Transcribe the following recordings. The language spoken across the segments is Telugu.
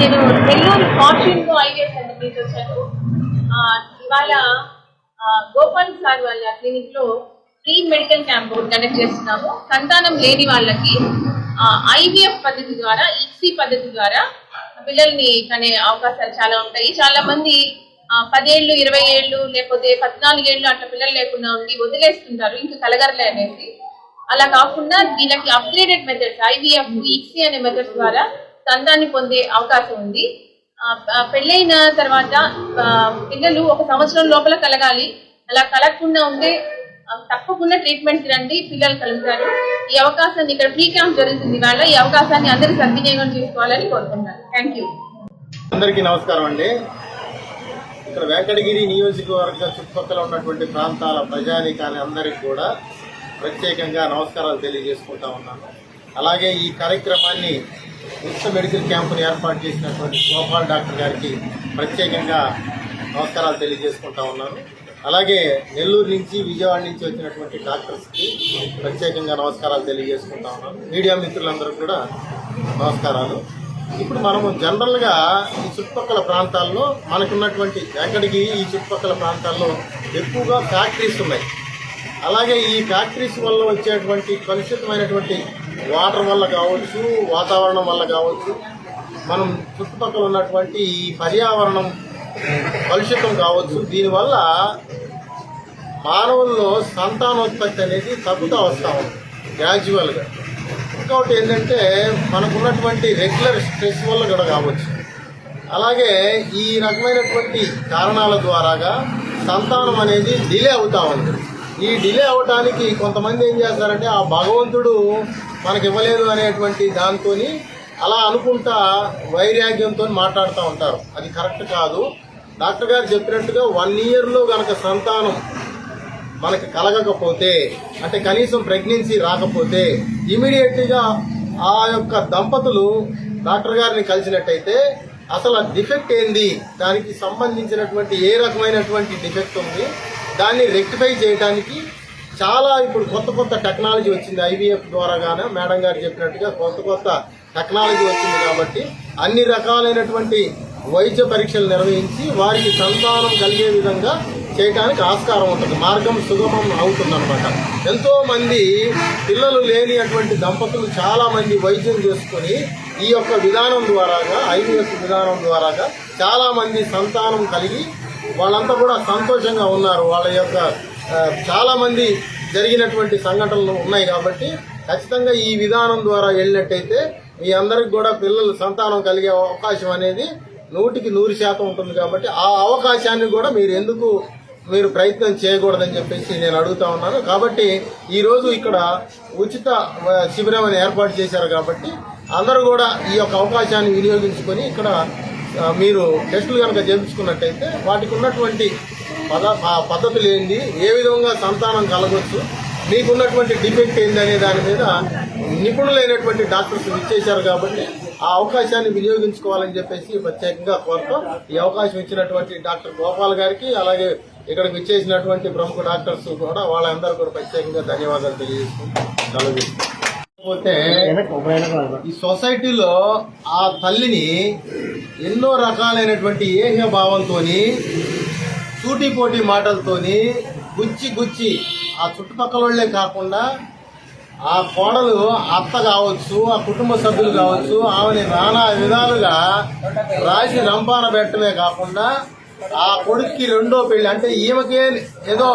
నేను నెల్లూరు ఫార్చ్యూన్కు ఐవిఎఫ్ సెంటర్ నుంచి వచ్చాను ఇవాళ గోపాల్ సార్ వాళ్ళ క్లినిక్లో ఫ్రీ మెడికల్ క్యాంప్ కండక్ట్ చేస్తున్నాము. సంతానం లేని వాళ్ళకి ఐవీఎఫ్ పద్ధతి ద్వారా ఈసీ పద్ధతి ద్వారా పిల్లల్ని కనే అవకాశాలు చాలా ఉంటాయి. చాలా మంది పదేళ్ళు ఇరవై ఏళ్ళు లేకపోతే పద్నాలుగేళ్ళు అట్లా పిల్లలు లేకుండా ఉండి వదిలేస్తుంటారు. ఇంకా కలగరలే అనేసి. అలా కాకుండా దీనికి అప్గ్రేడెడ్ మెథడ్స్ ఐవీఎఫ్ ఇక్సీ అనే మెథడ్స్ ద్వారా సంతాన్ని పొందే అవకాశం ఉంది. పెళ్ళైన తర్వాత పిల్లలు ఒక సంవత్సరం లోపల కలగాలి. అలా కలగకుండా ఉంటే తప్పకుండా ట్రీట్మెంట్ రండి పిల్లలు కలుగుతారు. ఈ అవకాశాన్ని ఇక్కడ ఫ్రీ క్యాంప్ జరుగుతుంది. వాళ్ళ ఈ అవకాశాన్ని అందరూ సద్వినియోగం చేసుకోవాలని కోరుకుంటున్నాను. థ్యాంక్ యూ అందరికీ నమస్కారం అండి. ఇక్కడ వెంకటగిరి నియోజకవర్గ చుట్టుపక్కల ఉన్నటువంటి ప్రాంతాల ప్రజానికాన్ని అందరికీ కూడా ప్రత్యేకంగా నమస్కారాలు తెలియజేసుకుంటా ఉన్నాను. అలాగే ఈ కార్యక్రమాన్ని ఉచిత మెడికల్ క్యాంపును ఏర్పాటు చేసినటువంటి గోపాల్ డాక్టర్ గారికి ప్రత్యేకంగా నమస్కారాలు తెలియజేసుకుంటా ఉన్నాను. అలాగే నెల్లూరు నుంచి విజయవాడ నుంచి వచ్చినటువంటి డాక్టర్స్కి ప్రత్యేకంగా నమస్కారాలు తెలియజేసుకుంటా ఉన్నాను. మీడియా మిత్రులందరూ కూడా నమస్కారాలు. ఇప్పుడు మనము జనరల్గా ఈ చుట్టుపక్కల ప్రాంతాల్లో మనకున్నటువంటి ఎక్కడికి ఈ చుట్టుపక్కల ప్రాంతాల్లో ఎక్కువగా ఫ్యాక్టరీస్ ఉన్నాయి. అలాగే ఈ ఫ్యాక్టరీస్ వల్ల వచ్చేటువంటి కలుషితమైనటువంటి వాటర్ వల్ల కావచ్చు వాతావరణం వల్ల కావచ్చు మనం చుట్టుపక్కల ఉన్నటువంటి ఈ పర్యావరణం కలుషితం కావచ్చు. దీనివల్ల మానవుల్లో సంతానోత్పత్తి అనేది తగ్గుతూ వస్తూ ఉంది గ్రాడ్యువల్గా ఇంకొకటి ఏంటంటే మనకున్నటువంటి రెగ్యులర్ స్ట్రెస్ వల్ల కూడా కావచ్చు. అలాగే ఈ రకమైనటువంటి కారణాల ద్వారాగా సంతానం అనేది డిలే అవుతా ఉంది. ఈ డిలే అవటానికి కొంతమంది ఏం చేస్తారంటే ఆ భగవంతుడు మనకి ఇవ్వలేదు అనేటువంటి దాంతో అలా అనుకుంటా వైరాగ్యంతో మాట్లాడుతూ ఉంటారు. అది కరెక్ట్ కాదు. డాక్టర్ గారు చెప్పినట్టుగా వన్ ఇయర్లో గనక సంతానం మనకి కలగకపోతే అంటే కనీసం ప్రెగ్నెన్సీ రాకపోతే ఇమీడియట్గా ఆ యొక్క దంపతులు డాక్టర్ గారిని కలిసినట్టయితే అసలు ఆ డిఫెక్ట్ ఏంది? దానికి సంబంధించినటువంటి ఏ రకమైనటువంటి డిఫెక్ట్ ఉంది? దాన్ని రెక్టిఫై చేయడానికి చాలా ఇప్పుడు కొత్త కొత్త టెక్నాలజీ వచ్చింది. ఐవీఎఫ్ ద్వారాగానే మేడం గారు చెప్పినట్టుగా కొత్త కొత్త టెక్నాలజీ వచ్చింది కాబట్టి అన్ని రకాలైనటువంటి వైద్య పరీక్షలు నిర్వహించి వారికి సంతానం కలిగే విధంగా చేయడానికి ఆస్కారం ఉంటుంది. మార్గం సుగమం అవుతుందన్నమాట. ఎంతో మంది పిల్లలు లేని అటువంటి దంపతులు చాలా మంది వైద్యం చేసుకొని ఈ యొక్క విధానం ద్వారాగా ఐవీఎఫ్ విధానం ద్వారాగా చాలా మంది సంతానం కలిగి వాళ్ళంతా కూడా సంతోషంగా ఉన్నారు. వాళ్ళ యొక్క చాలామంది జరిగినటువంటి సంఘటనలు ఉన్నాయి కాబట్టి ఖచ్చితంగా ఈ విధానం ద్వారా వెళ్ళినట్టయితే మీ అందరికి కూడా పిల్లలు సంతానం కలిగే అవకాశం అనేది నూటికి నూరు శాతం ఉంటుంది కాబట్టి ఆ అవకాశాన్ని కూడా మీరు ఎందుకు మీరు ప్రయత్నం చేయకూడదని చెప్పేసి నేను అడుగుతా ఉన్నాను. కాబట్టి ఈ రోజు ఇక్కడ ఉచిత శిబిరం అని ఏర్పాటు చేశారు కాబట్టి అందరూ కూడా ఈ యొక్క అవకాశాన్ని వినియోగించుకొని ఇక్కడ మీరు టెస్టులు కనుక చేయించుకున్నట్టయితే వాటికి ఉన్నటువంటి పద ఆ పద్ధతులు ఏంటి? ఏ విధంగా సంతానం కలగవచ్చు మీకున్నటువంటి డిఫెక్ట్ ఏంది అనే దాని మీద నిపుణులైనటువంటి డాక్టర్స్ ఇచ్చేశారు కాబట్టి ఆ అవకాశాన్ని వినియోగించుకోవాలని చెప్పేసి ప్రత్యేకంగా కోరుతాం ఈ అవకాశం ఇచ్చినటువంటి డాక్టర్ గోపాల్ గారికి అలాగే ఇక్కడికి ఇచ్చేసినటువంటి ప్రముఖ డాక్టర్స్ కూడా వాళ్ళందరూ కూడా ప్రత్యేకంగా ధన్యవాదాలు తెలియజేసుకుంటాం పోతే ఈ సొసైటీలో ఆ తల్లిని ఎన్నో రకాలైనటువంటి ఏహ్య భావంతోని సూటిపోటి మాటలతోని గుచ్చి గుచ్చి ఆ చుట్టుపక్కల వాళ్ళే కాకుండా ఆ కోడలు అత్త కావచ్చు ఆ కుటుంబ సభ్యులు కావచ్చు ఆమెని నానా విధాలుగా రాసి రంపాన పెట్టడమే కాకుండా ఆ కొడుక్కి రెండో పెళ్ళి అంటే ఈమెకే ఏదో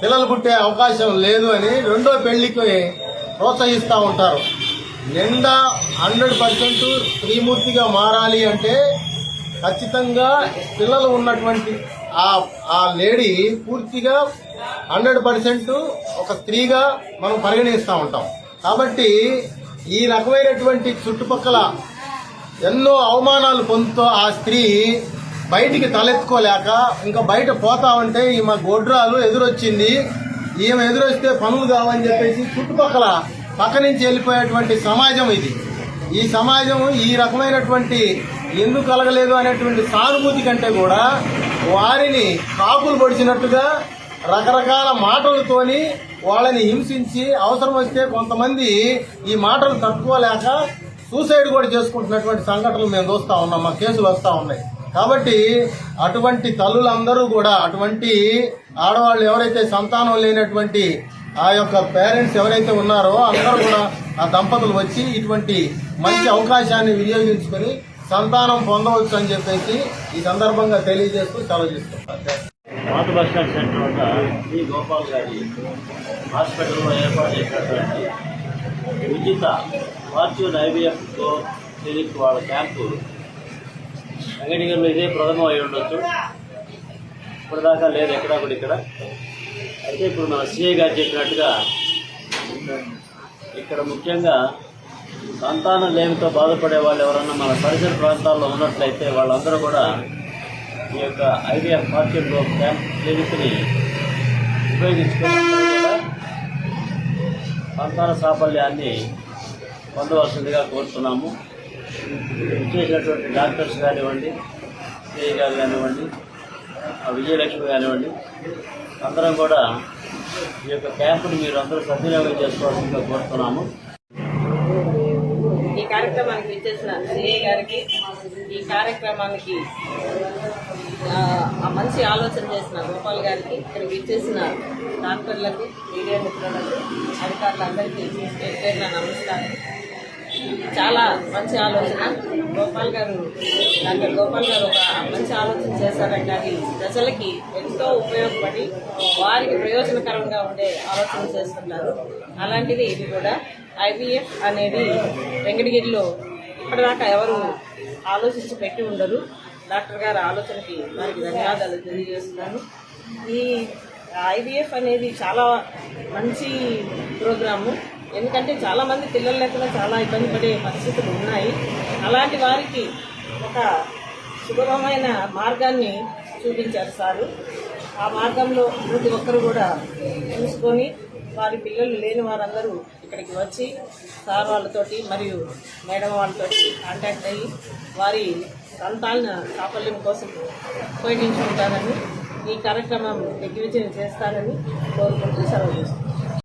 పిల్లలు పుట్టే అవకాశం లేదు అని రెండో పెళ్ళికి ప్రోత్సహిస్తూ ఉంటారు. నిండా హండ్రెడ్ పర్సెంట్ స్త్రీమూర్తిగా మారాలి అంటే ఖచ్చితంగా పిల్లలు ఉన్నటువంటి ఆ ఆ లేడీ పూర్తిగా హండ్రెడ్ పర్సెంట్ ఒక స్త్రీగా మనం పరిగణిస్తూ ఉంటాం. కాబట్టి ఈ రకమైనటువంటి చుట్టుపక్కల ఎన్నో అవమానాలు పొందుతూ ఆ స్త్రీ బయటికి తలెత్తుకోలేక ఇంకా బయట పోతా ఉంటే ఈమె గొడ్రాలు ఎదురొచ్చింది. ఈమె ఎదురొస్తే పనులు కావని చెప్పేసి చుట్టుపక్కల పక్క నుంచి వెళ్ళిపోయేటువంటి సమాజం ఇది. ఈ సమాజం ఈ రకమైనటువంటి ఎందుకు కలగలేదు అనేటువంటి సానుభూతి కంటే కూడా వారిని కాకులు పొడిచినట్టుగా రకరకాల మాటలతోని వాళ్ళని హింసించి అవసరం వస్తే కొంతమంది ఈ మాటలు తట్టుకోలేక సూసైడ్ కూడా చేసుకుంటున్నటువంటి సంఘటనలు మేము చూస్తా ఉన్నాం మా కేసులు వస్తూ ఉన్నాయి. కాబట్టి అటువంటి తల్లులందరూ కూడా అటువంటి ఆడవాళ్ళు ఎవరైతే సంతానం లేనటువంటి ఆ యొక్క పేరెంట్స్ ఎవరైతే ఉన్నారో అందరూ కూడా ఆ దంపతులు వచ్చి ఇటువంటి మంచి అవకాశాన్ని వినియోగించుకొని సంతానం పొందవచ్చు అని చెప్పేసి ఈ సందర్భంగా తెలియజేస్తూ సెలవు చేస్తున్నారు పాత సెంటర్ వద్ద శ్రీ గోపాల్ గారి హాస్పిటల్లో ఏర్పాటు చేసినటువంటి ఉచిత వర్చువల్ ఐవీఎఫ్ క్లినిక్ వాళ్ళ క్యాంపు వెంకటగిరిలో ఇదే ప్రథమం అయి ఉండొచ్చు. ఇప్పటిదాకా లేదు ఎక్కడా కూడా ఇక్కడ. అయితే ఇప్పుడు మన సిఐ గారు చెప్పినట్టుగా ఇక్కడ ముఖ్యంగా సంతానం లేమితో బాధపడే వాళ్ళు ఎవరన్నా మన పరిసర ప్రాంతాల్లో ఉన్నట్లయితే వాళ్ళందరూ కూడా ఈ యొక్క ఐవీఎఫ్ మార్కెట్లో క్యాంప్ క్లినిక్ని ఉపయోగించుకుని కూడా సంతాన సాఫల్యాన్ని పొందవలసిందిగా కోరుతున్నాము. ఇచ్చేసినటువంటి డాక్టర్స్ కానివ్వండి సిఐ గారు కానివ్వండి విజయలక్ష్మి కానివ్వండి అందరం కూడా ఈ యొక్క క్యాంపుని మీరు అందరూ సద్వినియోగం చేసుకోవాల్సిందిగా కోరుతున్నాము. ఈ కార్యక్రమానికి విచ్చేసిన సిఏ గారికి ఈ కార్యక్రమానికి మంచి ఆలోచన చేసిన గోపాల్ గారికి ఇక్కడికి విచ్చేసిన డాక్టర్లకు మీడియా మిత్రులకు అధికారులందరికీ పేరు నమస్కారం. చాలా మంచి ఆలోచన. గోపాల్ గారు డాక్టర్ గోపాల్ గారు ఒక మంచి ఆలోచన చేశారంటే అది ప్రజలకి ఎంతో ఉపయోగపడి వారికి ప్రయోజనకరంగా ఉండే ఆలోచన చేస్తున్నారు. అలాంటిది ఇది కూడా ఐవీఎఫ్ అనేది వెంకటగిరిలో ఇప్పటిదాకా ఎవరు ఆలోచించి పెట్టి ఉండరు. డాక్టర్ గారి ఆలోచనకి వారికి ధన్యవాదాలు తెలియజేస్తున్నాను. ఈ ఐవీఎఫ్ అనేది చాలా మంచి ప్రోగ్రాము. ఎందుకంటే చాలామంది పిల్లలు లేకుండా చాలా ఇబ్బంది పడే పరిస్థితులు ఉన్నాయి. అలాంటి వారికి ఒక సులభమైన మార్గాన్ని చూపించారు సారు. ఆ మార్గంలో ప్రతి ఒక్కరు కూడా చూసుకొని వారి పిల్లలు లేని వారందరూ ఇక్కడికి వచ్చి సార్ వాళ్ళతోటి మరియు మేడం వాళ్ళతోటి కాంటాక్ట్ అయ్యి వారి సంతాన సాఫల్యం కోసం ఉపయోగించుకుంటారని ఈ కార్యక్రమం దిగ్విజయం చేస్తారని కోరుకుంటూ సెలవు చేస్తున్నాను